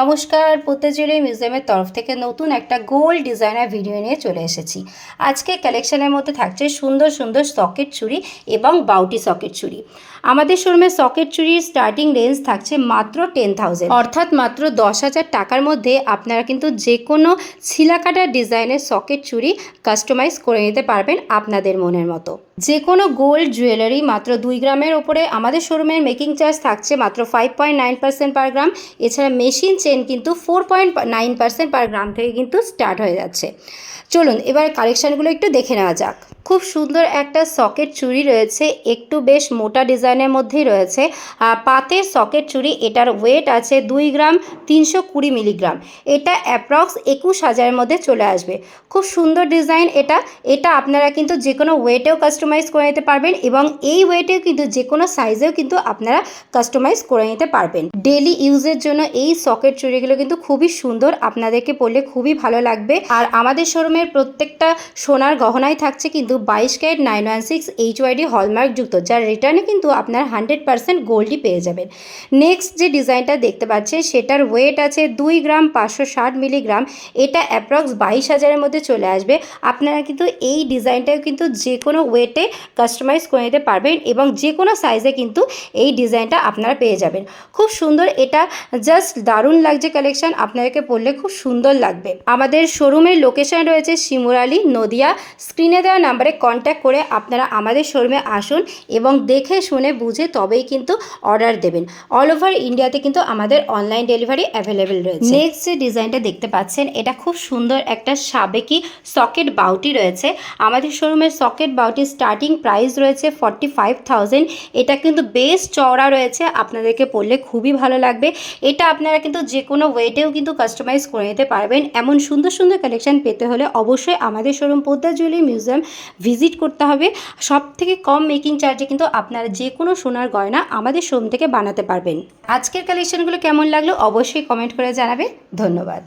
নমস্কার পদ্মজুরি মিউজিয়ামের তরফ থেকে নতুন একটা গোল্ড ডিজাইনার ভিডিও নিয়ে চলে এসেছি। আজকে কালেকশনের মধ্যে থাকছে সুন্দর সুন্দর সকেট চুড়ি এবং বাউটি সকেট চুড়ি। আমাদের শোরুমে সকেট চুরির স্টার্টিং রেঞ্জ থাকছে মাত্র টেন থাউজেন্ড অর্থাৎ মাত্র দশ হাজার টাকার মধ্যে আপনারা কিন্তু যে কোনো ছিলাকাটা ডিজাইনের সকেট চুড়ি কাস্টমাইজ করে নিতে পারবেন আপনাদের মনের মতো। যে কোনো গোল্ড জুয়েলারি মাত্র দুই গ্রামের ওপরে আমাদের শোরুমের মেকিং চার্জ থাকছে মাত্র five point nine percent per gram এছাড়া মেশিন চেন কিন্তু four point nine percent per gram থেকে কিন্তু স্টার্ট হয়ে যাচ্ছে। চলুন, এবার কালেকশানগুলো একটু দেখে নেওয়া যাক। খুব সুন্দর একটা সকেট চুড়ি রয়েছে, একটু বেশ মোটা ডিজাইনের মধ্যেই রয়েছে। পাতের সকেট চুড়ি, এটার ওয়েট আছে দুই গ্রাম তিনশো কুড়ি মিলিগ্রাম। এটা অ্যাপ্রক্স একুশ হাজারের মধ্যে চলে আসবে। খুব সুন্দর ডিজাইন এটা। এটা আপনারা কিন্তু যে কোনো ওয়েটেও কাস্টমাইজ করে নিতে পারবেন এবং এই ওয়েটেও কিন্তু যে কোনো সাইজেও কিন্তু আপনারা কাস্টমাইজ করে নিতে পারবেন। ডেলি ইউজের জন্য এই সকেট চুড়িগুলো কিন্তু খুবই সুন্দর। আপনাদেরকে পরলে খুবই ভালো লাগবে। আর আমাদের শোরুমের প্রত্যেকটা সোনার গহনাই থাকছে কিন্তু বাইশ carat nine one six H UID হলমার্কযুক্ত যার রিটার্নে কিন্তু আপনার হান্ড্রেড পার্সেন্ট গোল্ডই পেয়ে যাবেন। নেক্সট যে ডিজাইনটা দেখতে পাচ্ছেন, সেটার ওয়েট আছে দুই গ্রাম পাঁচশো ষাট মিলিগ্রাম এটা অ্যাপ্রক্স বাইশ হাজারের মধ্যে চলে আসবে। আপনারা কিন্তু এই ডিজাইনটাও কিন্তু যে কোনো ওয়েটে কাস্টমাইজ করে নিতে পারবেন এবং যে কোনো সাইজে কিন্তু এই ডিজাইনটা আপনারা পেয়ে যাবেন। খুব সুন্দর, এটা জাস্ট দারুণ লাগছে কালেকশন আপনাদেরকে পরলে খুব সুন্দর লাগবে। আমাদের শোরুমের লোকেশন রয়েছে শিমুরালি, নদিয়া। স্ক্রিনে দেওয়া নাম্বারে কন্ট্যাক্ট করে আপনারা আমাদের শোরুমে আসুন এবং দেখে শুনে বুঝে তবেই কিন্তু অর্ডার দেবেন। অল ওভার ইন্ডিয়াতে কিন্তু আমাদের অনলাইন ডেলিভারি অ্যাভেলেবেল রয়েছে। নেক্সট যে ডিজাইনটা দেখতে পাচ্ছেন, এটা খুব সুন্দর একটা সাবেকি সকেট বাউটি রয়েছে। আমাদের শোরুমের সকেট বাউটির স্টার্টিং প্রাইস রয়েছে ফর্টি ফাইভ থাউজেন্ড এটা কিন্তু বেশ চওড়া রয়েছে, আপনাদেরকে পড়লে খুবই ভালো লাগবে। এটা আপনারা কিন্তু যে কোনো ওয়েটেও কিন্তু কাস্টমাইজ করে নিতে পারবেন। এমন সুন্দর সুন্দর কালেকশন পেতে হলে অবশ্যই আমাদের showroom Poddar jewellery museum visit করতে হবে। সব থেকে কম মেকিং চার্জে কিন্তু আপনারা যে কোনো সোনার গয়না আমাদের শোরুম থেকে বানাতে পারবেন। আজকের কালেকশনগুলো কেমন লাগল অবশ্যই কমেন্ট করে জানাবে ধন্যবাদ।